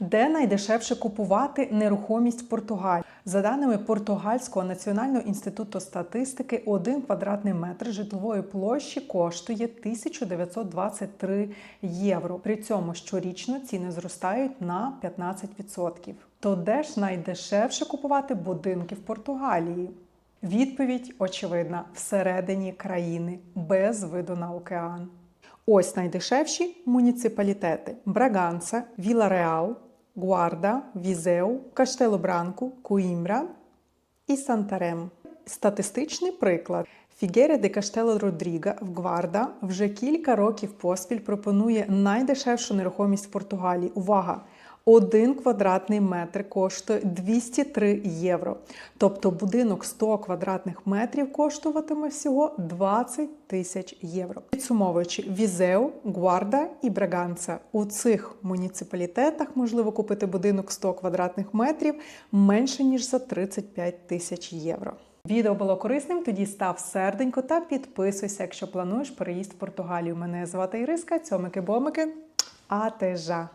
Де найдешевше купувати нерухомість в Португалії? За даними Португальського національного інституту статистики, один квадратний метр житлової площі коштує 1923 євро. При цьому щорічно ціни зростають на 15%. То де ж найдешевше купувати будинки в Португалії? Відповідь очевидна: всередині країни без виду на океан. Ось найдешевші муніципалітети: Браганса, Віла Реал, Гуарда, Візеу, Branco, Coimbra і Сантарем. Статистичний приклад. Фігере де Каштело Родріга в Гварда вже кілька років поспіль пропонує найдешевшу нерухомість в Португалії. Увага! Один квадратний метр коштує 203 євро. Тобто будинок 100 квадратних метрів коштуватиме всього 20 тисяч євро. Підсумовуючи, Візеу, Гуарда і Браганца. У цих муніципалітетах можливо купити будинок 100 квадратних метрів менше ніж за 35 тисяч євро. Відео було корисним, тоді став серденько та підписуйся, якщо плануєш переїзд в Португалію. Мене звати Іриска, цьомики-бомики. Атежа.